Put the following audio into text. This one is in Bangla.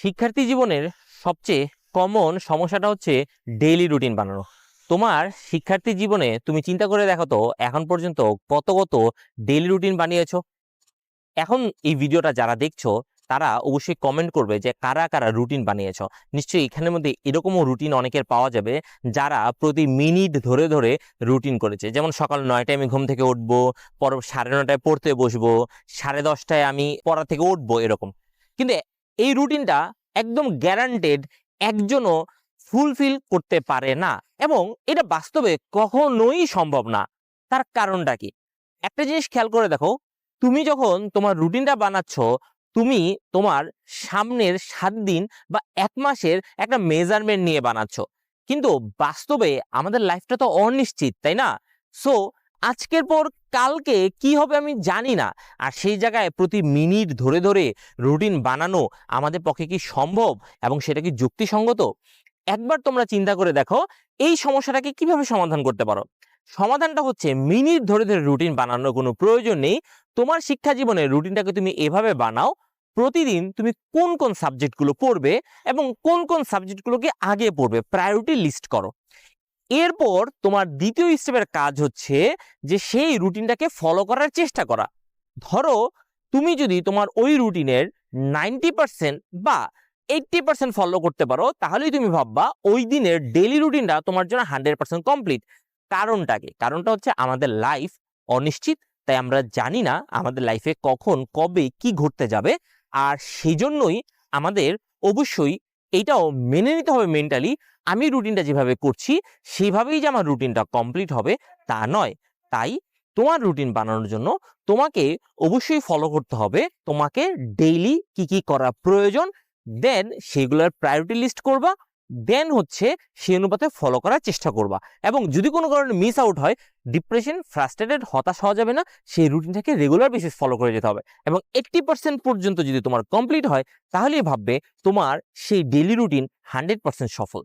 শিক্ষার্থী জীবনের সবচেয়ে কমন সমস্যাটা হচ্ছে ডেইলি রুটিন বানানো। তোমার শিক্ষার্থী জীবনে তুমি চিন্তা করে দেখো তো, এখন পর্যন্ত কত কত ডেইলি রুটিন বানিয়েছো? এখন এই ভিডিওটা যারা দেখছ, তারা অবশ্যই কমেন্ট করবে যে কারা কারা রুটিন বানিয়েছ। নিশ্চয়ই এখানের মধ্যে এরকমও রুটিন অনেকের পাওয়া যাবে যারা প্রতি মিনিট ধরে ধরে রুটিন করেছে। যেমন সকাল নয়টায় আমি ঘুম থেকে উঠবো, পর সাড়ে নটায় পড়তে বসবো, সাড়ে দশটায় আমি পড়া থেকে উঠবো এরকম। কিন্তু এই রুটিনটা একদম গ্যারান্টেড একজনও ফুলফিল করতে পারে না এবং এটা বাস্তবে কখনোই সম্ভব না। তার কারণটা কি? একটা জিনিস খেয়াল করে দেখো, তুমি যখন তোমার রুটিনটা বানাচ্ছ, তুমি তোমার সামনের সাত দিন বা এক মাসের একটা মেজারমেন্ট নিয়ে বানাচ্ছ। কিন্তু বাস্তবে আমাদের লাইফটা তো অনিশ্চিত, তাই না? সো আজকের পর কালকে কি হবে আমি জানি না। আর সেই জায়গায় প্রতি মিনিট ধরে ধরে রুটিন বানানো আমাদের পক্ষে কি সম্ভব এবং সেটা কি যুক্তিসঙ্গত? একবার তোমরা চিন্তা করে দেখো, এই সমস্যাটাকে কীভাবে সমাধান করতে পারো? সমাধানটা হচ্ছে মিনিট ধরে ধরে রুটিন বানানোর কোনো প্রয়োজন নেই। তোমার শিক্ষা জীবনে রুটিনটাকে তুমি এভাবে বানাও, প্রতিদিন তুমি কোন কোন সাবজেক্টগুলো পড়বে এবং কোন কোন সাবজেক্টগুলোকে আগে পড়বে প্রায়োরিটি লিস্ট করো। এরপর তোমার দ্বিতীয় স্টেপের কাজ হচ্ছে যে সেই রুটিনটাকে ফলো করার চেষ্টা করা। ধরো তুমি যদি তোমার ওই রুটিনের নাইনটি পার্সেন্ট বা এইটটি পার্সেন্ট ফলো করতে পারো, তাহলেই তুমি ভাববা ওই দিনের ডেলি রুটিনটা তোমার জন্য হান্ড্রেড পার্সেন্ট কমপ্লিট কারণটা কি? কারণটা হচ্ছে আমাদের লাইফ অনিশ্চিত, তাই আমরা জানি না আমাদের লাইফে কখন, কবে, কি ঘটতে যাবে। আর সেই জন্যই আমাদের অবশ্যই এইটাও মেনে নিতে হবে মেন্টালি আমি রুটিনটা যেভাবে করছি, সেভাবেই যে আমার রুটিনটা কমপ্লিট হবে, তা নয়। তাই তোমার রুটিন বানানোর জন্য তোমাকে অবশ্যই ফলো করতে হবে, তোমাকে ডেইলি কি কি করা প্রয়োজন দেন সেগুলোর প্রায়োরিটি লিস্ট করবা দেন হচ্ছে সেই অনুপাতে ফলো করার চেষ্টা করবা। এবং যদি কোনো কারণে মিস আউট হয় ডিপ্রেশন ফ্রাস্ট্রেটেড হতাশ হওয়া যাবে না, সেই রুটিনটাকে রেগুলার বেসিস ফলো করে যেতে হবে। এবং এইট্টি পার্সেন্ট পর্যন্ত যদি তোমার কমপ্লিট হয়, তাহলেই ভাববে তোমার সেই ডেলি রুটিন হান্ড্রেড পার্সেন্ট সফল।